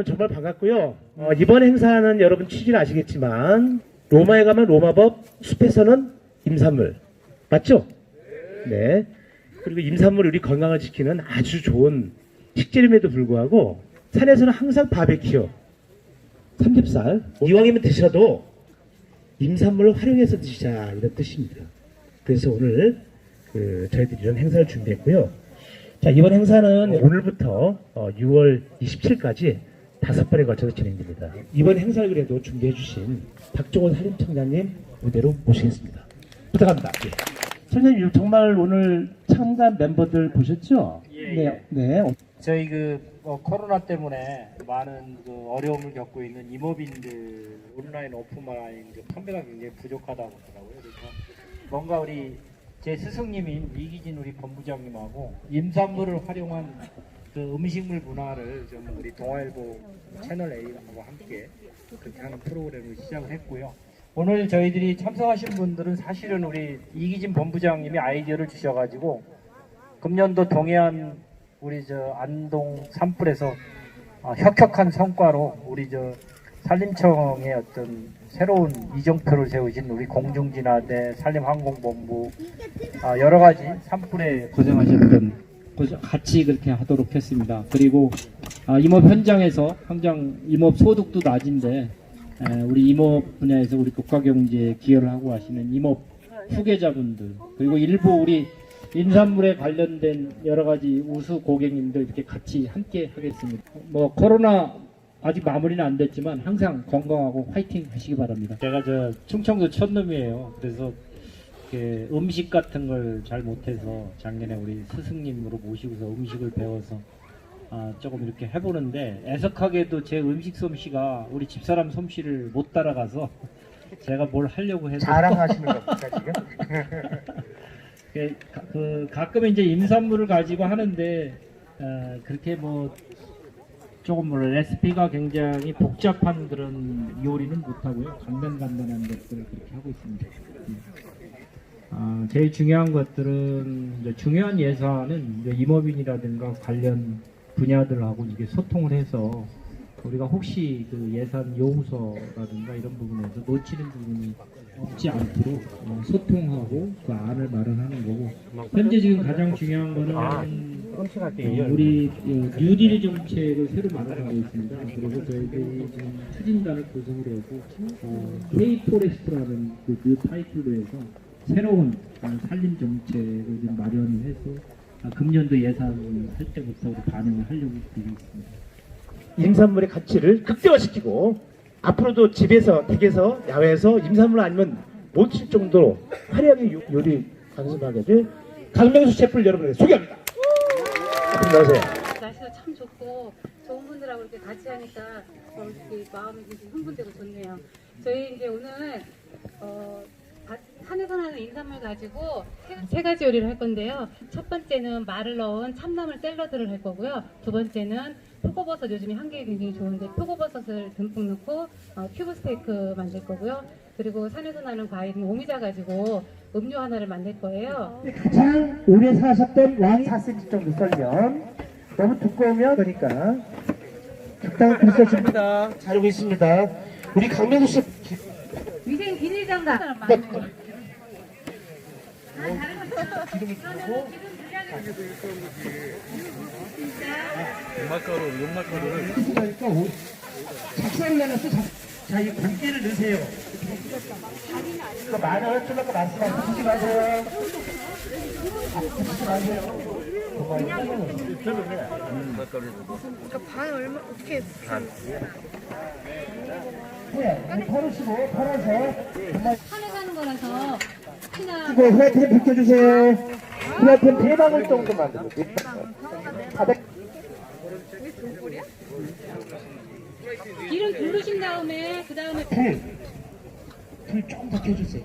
여러분 정말 반갑고요. 어, 이번 행사는 여러분 취지를 아시겠지만 로마에 가면 로마법, 숲에서는 임산물 맞죠? 네. 그리고 임산물 우리 건강을 지키는 아주 좋은 식재료임에도 불구하고 산에서는 항상 바베큐, 삼겹살 이왕이면 드셔도 임산물을 활용해서 드시자 이런 뜻입니다. 그래서 오늘 그 저희들이 이런 행사를 준비했고요. 자 이번 행사는 오늘부터 어, 6월 27일까지 다섯 번에 걸쳐서 진행됩니다. 이번 행사를 그래도 준비해 주신 박종원 산림청장님 무대로 모시겠습니다. 부탁합니다. 예. 선생님 정말 오늘 참가 멤버들 보셨죠? 예, 네, 네. 저희 그 어, 코로나 때문에 많은 그 어려움을 겪고 있는 임업인들 온라인 오프라인 그 판매가 굉장히 부족하다고 하더라고요. 그래서 뭔가 우리 제 스승님인 이기진 우리 본부장님하고 임산물을 활용한 그 음식물 문화를 좀 우리 동아일보 채널 A하고 함께 그렇게 하는 프로그램을 시작을 했고요. 오늘 저희들이 참석하신 분들은 사실은 우리 이기진 본부장님이 아이디어를 주셔가지고 금년도 동해안 우리 저 안동 산불에서 어, 혁혁한 성과로 우리 저 산림청의 어떤 새로운 이정표를 세우신 우리 공중진화대 산림항공본부 아, 여러 가지 산불에 고생하셨던 고생- 같이 그렇게 하도록 했습니다. 그리고 아, 임업 현장에서 당장 임업 소득도 낮은데 에, 우리 임업 분야에서 우리 국가경제에 기여를 하고 하시는 임업 후계자분들 그리고 일부 우리 인산물에 관련된 여러 가지 우수 고객님들 이렇게 같이 함께 하겠습니다. 뭐 코로나 아직 마무리는 안 됐지만 항상 건강하고 화이팅 하시기 바랍니다. 제가 저 충청도 촌놈이에요. 그래서 이렇게 음식 같은 걸 잘 못해서 작년에 우리 스승님으로 모시고서 음식을 배워서 아, 조금 이렇게 해보는데 애석하게도 제 음식 솜씨가 우리 집사람 솜씨를 못 따라가서 제가 뭘 하려고 해도 자랑하시는 겁니까 지금? 그, 가- 그 가끔 이제 임산물을 가지고 하는데 어, 그렇게 뭐 조금 뭐 레시피가 굉장히 복잡한 그런 요리는 못하고요 간단간단한 것들을 그렇게 하고 있습니다. 음. 아, 제일 중요한 것들은 중요한 예산은 임업인이라든가 관련 분야들하고 이게 소통을 해서 우리가 혹시 그 예산 요구서라든가 이런 부분에서 놓치는 부분이 없지 않도록 어, 소통하고 그 안을 마련하는 거고 현재 지금 가장 중요한 거는 어, 우리 그 뉴딜 정책을 새로 마련하고 있습니다. 그래서 저희들이 지금 추진단을 구성을 하고 어, K-포레스트라는 그뉴 타이틀로 해서 새로운 어, 산림 정책을 지금 마련을 해서 아, 금년도 예산 할 때부터 반영을 하려고 되어 있습니다. 임산물의 가치를 극대화시키고 앞으로도 집에서 댁에서 야외에서 임산물 아니면 못 칠 정도로 화려하게 요- 요리 강심하게 될 강명수 셰프를 여러분에게 소개합니다. 나오세요. 날씨도 참 좋고 좋은 분들하고 이렇게 같이 하니까 어, 이렇게 마음이 좀 흥분되고 좋네요. 저희 이제 오늘 어, 가- 산에서 나는 인삼물 가지고 세, 세 가지 요리를 할 건데요. 첫 번째는 말을 넣은 참나물 샐러드를 할 거고요. 두 번째는 표고버섯 요즘에 한국에 굉장히 좋은데 표고버섯을 듬뿍 넣고 어, 큐브 스테이크 만들 거고요. 그리고 산에서 나는 과일인 오미자 가지고 음료 하나를 만들 거예요. 가장 오래 사셨던 왕이 4cm 정도 썰면 너무 두꺼우면 그러니까 적당히 글쎄 줍니다. 잘하고 있습니다. 우리 강명수 셰프 위생 비닐장갑. 기름을 두고 용마가루, 용마가루를. 그러니까 오- 작사를 내놨어. 작- 자, 이 공기를 넣으세요. 그 많은 쫄라고 말씀하시지 마세요. 아, 드시지 마세요. 반 얼마 어떻게 네, 털으시고 털어서 정말 산에 가는 거라서 특히나 쓰고 후라이팬 비켜주세요. 후라이팬 대방울 정도 만 들어요. 바닥 기름 두르신 다음에 그 다음에 불. 불좀 더 켜주세요.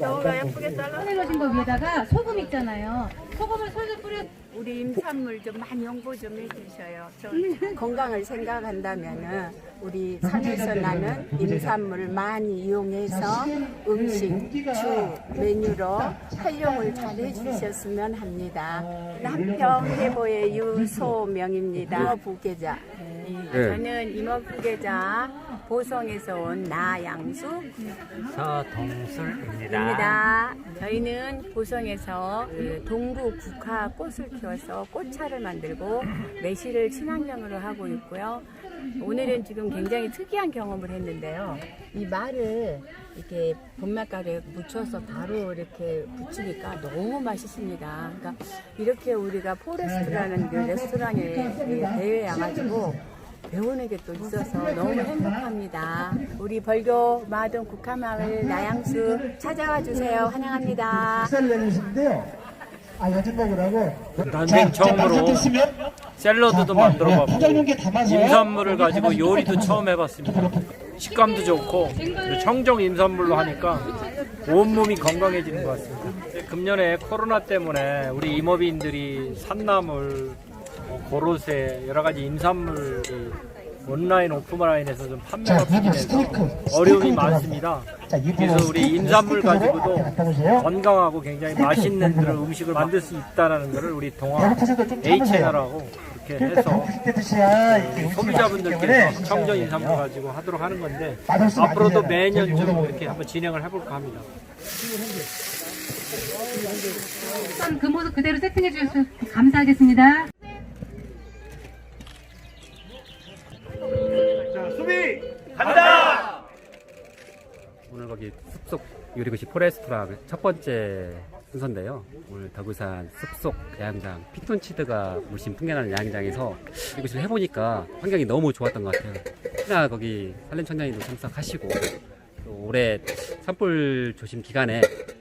너가 예쁘게 잘라 산에 넣으신 거 위에다가 소금 있잖아요. 소금을 솔솔 뿌려 우리 임산물 좀 많이 홍보 좀 해주셔요. 저 건강을 생각한다면은 우리 산에서 나는 임산물을 많이 이용해서 음식, 주, 메뉴로 활용을 잘 해주셨으면 합니다. 남평 해보의 유소명입니다. 부계자. 네, 네. 저는 임업후계자 보성에서 온 나양수 서동술입니다. 입니다. 저희는 보성에서 그 동부 국화 꽃을 키워서 꽃차를 만들고 매실을 친환경으로 하고 있고요. 오늘은 지금 굉장히 특이한 경험을 했는데요. 이 말을 이렇게 봄맛가루에 묻혀서 바로 이렇게 붙이니까 너무 맛있습니다. 그러니까 이렇게 우리가 포레스트라는 그 레스토랑에 대회에 와가지고 배우는 게또 있어서 너무 행복합니다. 우리 벌교 마동 국화마을 나양수 찾아와 주세요. 환영합니다. 식사를 내주시는데요. 아, 요즘 먹으라고. 난생 처음으로 샐러드도 만들어봤고 포장용기에 담아서 임산물을 가지고 요리도 처음 해봤습니다. 식감도 좋고 그리고 청정 임산물로 하니까 온몸이 건강해지는 것 같습니다. 금년에 코로나 때문에 우리 임업인들이 산나물, 뭐 고로쇠 여러 가지 임산물이 온라인 오프라인에서 좀 판매가 스테이크. 어려움이 많습니다. 그래서 우리 스테이크로 가지고도. 건강하고 굉장히 맛있는 그런 음식을 만들 수 있다는 것을 우리 좀 A. 채널하고 이렇게 해서 음식이 소비자분들께서 청정 드셔야 가지고 하도록 하는 건데 앞으로도. 매년 좀 이렇게. 한번 진행을 해볼까 합니다. 그 모습 그대로 세팅해 주셔서 감사하겠습니다. 오늘 거기 숲속 요리고시 포레스트라 첫 번째 순서인데요. 오늘 더구산 숲속 야영장 피톤치드가 물씬 풍겨나는 야영장에서 요리고시를 해보니까 환경이 너무 좋았던 것 같아요. 특히나 거기 산림청장님도 참석하시고 또 올해 산불 조심 기간에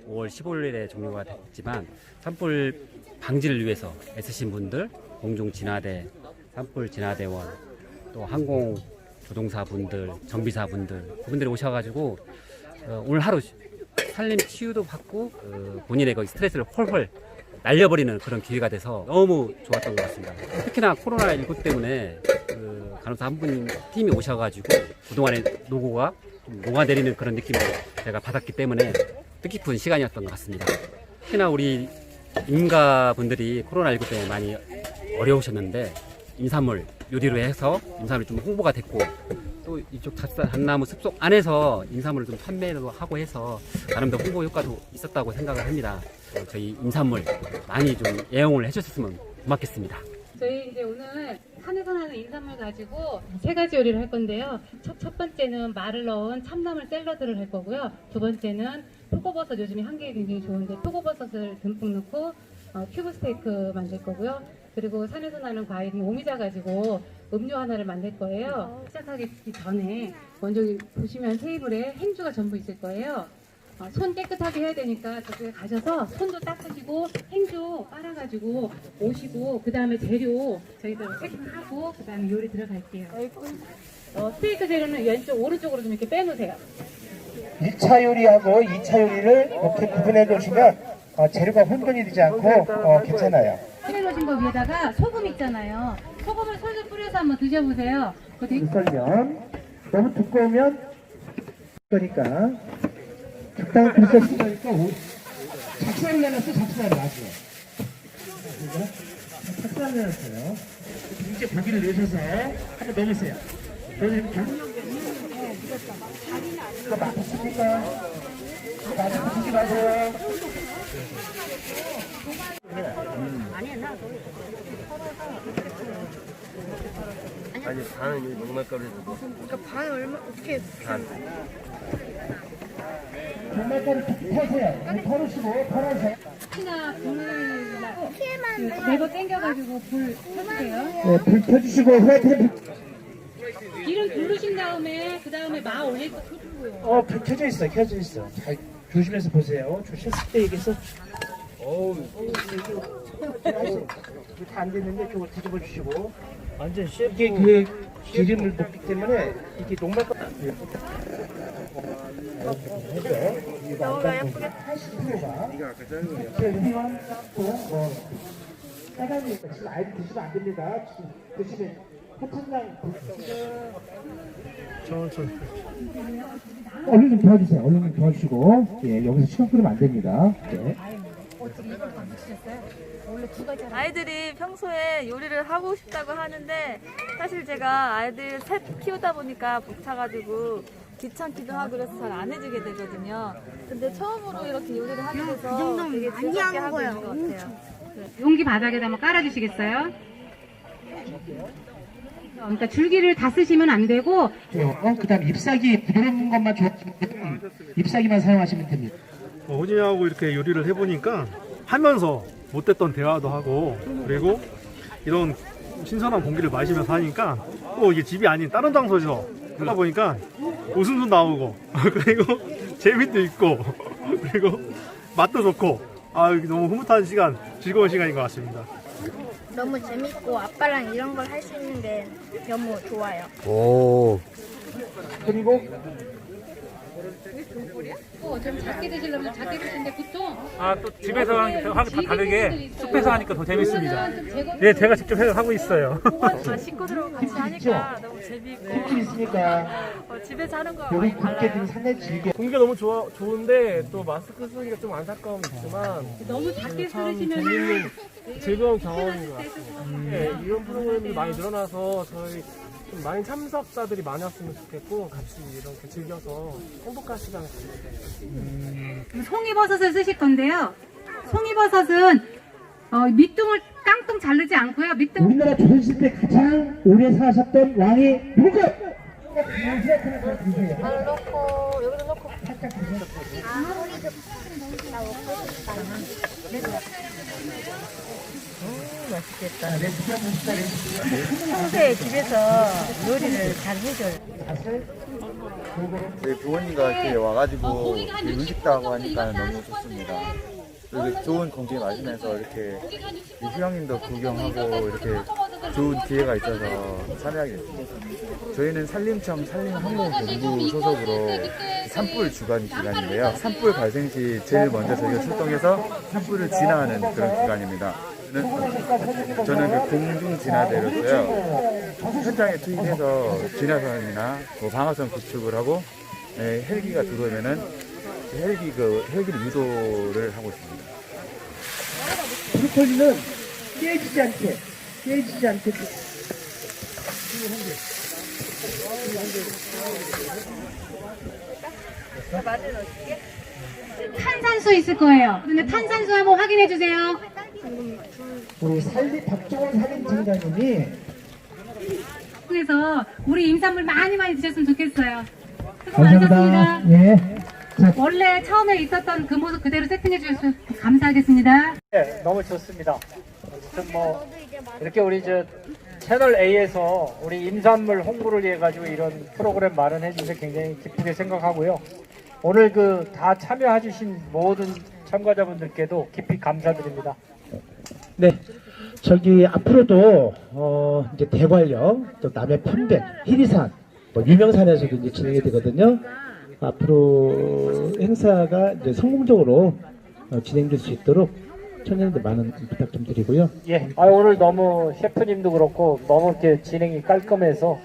5월 15일에 종료가 됐지만 산불 방지를 위해서 애쓰신 분들, 공중 진화대, 산불 진화대원, 또 항공 조종사분들, 정비사분들 그분들이 오셔가지고 어, 오늘 하루 살림 치유도 받고 어, 본인의 그 스트레스를 홀홀 날려버리는 그런 기회가 돼서 너무 좋았던 것 같습니다. 특히나 코로나19 때문에 그 간호사 한 분 팀이 오셔가지고 그동안의 노고가 좀 녹아내리는 그런 느낌을 제가 받았기 때문에 뜻깊은 시간이었던 것 같습니다. 특히나 우리 인가분들이 코로나19 때문에 많이 어려우셨는데 인삼을 요리로 해서 인삼을 좀 홍보가 됐고 또 이쪽 잣산 한나무 숲속 안에서 인삼을 좀 판매도 하고 해서 나름대로 홍보 효과도 있었다고 생각을 합니다. 어, 저희 인삼물 많이 좀 애용을 해주셨으면 고맙겠습니다. 저희 이제 오늘 산에서 나는 인삼을 가지고 세 가지 요리를 할 건데요. 첫, 첫 번째는 말을 넣은 참나물 샐러드를 할 거고요. 두 번째는 표고버섯 요즘에 한국에 굉장히 좋은데 표고버섯을 듬뿍 넣고 어, 큐브 스테이크 만들 거고요. 그리고 산에서 나는 과일인 오미자 가지고 음료 하나를 만들 거예요. 시작하기 전에 먼저 보시면 테이블에 행주가 전부 있을 거예요. 어, 손 깨끗하게 해야 되니까 저쪽에 가셔서 손도 닦으시고 행주 빨아가지고 오시고 그 다음에 재료 저희들 체크하고 그 다음에 요리 들어갈게요. 어, 스테이크 재료는 왼쪽 오른쪽으로 좀 이렇게 빼놓으세요. 1차 요리하고 2차 요리를 이렇게 구분해 놓으시면 어, 재료가 혼돈이 되지 않고 어, 괜찮아요. 해놓으신 거 위에다가 소금 있잖아요. 소금을 솔솔 뿌려서 한번 드셔보세요. 그거 되게 썰면. 너무 두꺼우면 그러니까. 적당히 굴써 쓰니까 작살을 내놨어 작살을 아주. 작살을 내놨어요. 이제 고기를 내셔서 한번 넣으세요. 넣으시면 이거 맛있습니까? 드시지 마세요 아니 반은 여기 녹말가루에서 정말가루 펴세요 털으시고 털어서 특히나 불을 네버 땡겨가지고 불 켜주세요. 네, 불 켜주시고 불 기름 두르신 다음에 그 다음에 마 올리고 켜주고요. 어, 불 켜져 있어, 켜져 있어. 잘 조심해서 보세요. 조심했을 때 얘기해서. 어우, 다안 됐는데 저걸 뒤집어 주시고. 완전 셰프 이게 그 기름을 녹기 때문에 이게 녹말 것 같아요. 너무 예쁘게 80kg가. 네가 아까 자른 거야. 뭐, 짜장면, 지금 아예 드시면 안 됩니다. 드시면 해천장 얼른 좀 도와주세요. 얼른 좀 도와주시고, 예, 여기서 시간 끌으면 안 됩니다. 네. 아이들이 평소에 요리를 하고 싶다고 하는데 사실 제가 아이들 셋 키우다 보니까 벅차가지고 귀찮기도 하고 그래서 잘 안 해주게 되거든요. 근데 처음으로 이렇게 요리를 하게 돼서 되게 즐겁게 하고 있는 것 같아요. 용기 바닥에다 한번 깔아주시겠어요? 그러니까 줄기를 다 쓰시면 안 되고 어, 그다음 잎사귀 부드러운 것만 좋아하시면 잎사귀만 사용하시면 됩니다. 어, 호진이하고 이렇게 요리를 해보니까 하면서 못했던 대화도 하고 그리고 이런 신선한 공기를 마시면서 하니까 또 이게 집이 아닌 다른 장소에서 하다 보니까 웃음도 나오고 그리고 재미도 있고 그리고 맛도 좋고 아 너무 흐뭇한 시간 즐거운 시간인 것 같습니다. 너무 재밌고 아빠랑 이런 걸 할 수 있는 게 너무 좋아요. 오. 그리고 어, 좀 작게 드시려면 작게 드시는데 보통 아 또 집에서 하는 다 다르게 숲에서 하니까 더 재밌습니다. 예, 제가 직접 하고 있어요. 다 식구들하고 같이 하니까 너무 재밌고 팁 있으니까 어, 집에서 하는 거 여기 많이 굵게 달라요. 든 산에 즐겨 공기가 너무 좋아, 좋은데 또 마스크 쓰기가 좀 안타까움이 있지만 너무 작게 참 쓰시면 재밌는 즐거운 경험인 것 같습니다. 네, 이런 프로그램이 많이 늘어나서 저희 좀 많이 참석자들이 많았으면 좋겠고 같이 이렇게 즐겨서 행복한 시간 송이버섯을 쓰실 건데요. 송이버섯은 어, 밑둥을 깡통 자르지 않고요. 밑둥 우리나라 조선시대 때 가장 오래 사셨던 왕이 누굴까요? 바로 넣고 여기도 넣고 아 싶다. 평소에 집에서 요리를 잘 해줘요. 저희 부모님과 이렇게 와가지고 이렇게 하고 하니까 너무 좋습니다. 그리고 좋은 공기 마시면서 이렇게 이 휴양림도 구경하고 이렇게 좋은 기회가 있어서 참여하게 됐습니다. 저희는 산림청 산림항공본부 소속으로 산불 주간 기간인데요. 산불 발생 시 제일 먼저 저희가 출동해서 산불을 진화하는 그런 기간입니다. 저는, 저는 그 공중 진화대로서요. 현장에 투입해서 진화선이나 뭐 방어선 구축을 하고 예, 헬기가 들어오면은 그 헬기 그 헬기를 유도를 하고 있습니다. 브로콜리는 깨지지 않게 깨지지 않게 탄산수 있을 거예요. 근데 탄산수 한번 확인해 주세요. 우리 살리 박종원 살림청장님이 그래서 우리 임산물 많이 많이 드셨으면 좋겠어요. 수고 많으셨습니다. 감사합니다. 예. 자, 원래 처음에 있었던 그 모습 그대로 세팅해 주셔서 감사하겠습니다. 네, 너무 좋습니다. 아무튼 뭐 이렇게 우리 저 채널 A에서 우리 임산물 홍보를 위해 가지고 이런 프로그램 마련해 주셔서 굉장히 기쁘게 생각하고요. 오늘 그 다 참여해 주신 모든 참가자분들께도 깊이 감사드립니다. 네. 저기 앞으로도 어 이제 대관령, 또 남해 편백, 희리산, 뭐 유명산에서도 이제 진행이 되거든요. 앞으로 행사가 이제 성공적으로 어, 진행될 수 있도록 청년들 많은 부탁 좀 드리고요. 예, 아 오늘 너무 셰프님도 그렇고 너무 이렇게 진행이 깔끔해서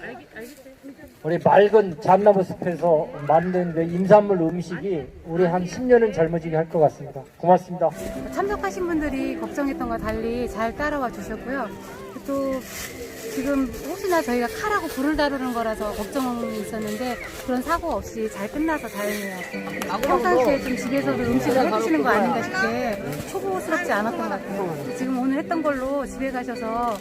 우리 맑은 잣나무 숲에서 만든 그 임산물 음식이 우리 한 10년은 젊어지게 할 것 같습니다. 고맙습니다. 참석하신 분들이 걱정했던 것 달리 잘 따라와 주셨고요. 또 지금 혹시나 저희가 칼하고 불을 다루는 거라서 걱정이 있었는데 그런 사고 없이 잘 끝나서 다행이에요. 평상시에 좀 집에서도 음식을 해드시는 거 아닌가 싶게 초보스럽지 않았던 것 같아요. 지금 오늘 했던 걸로 집에 가셔서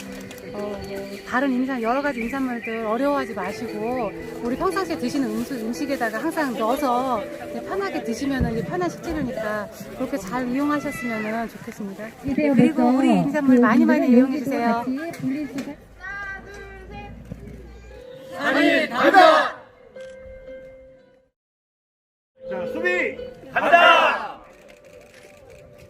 어, 뭐 다른 임산 여러 가지 임산물들 어려워하지 마시고 우리 평상시에 드시는 음식, 음식에다가 항상 넣어서 편하게 드시면은 이제 편한 식재료니까 그렇게 잘 이용하셨으면 좋겠습니다. 그리고 우리 임산물 많이 많이 이용해 주세요. 아니 다르다. 자 수비 간다.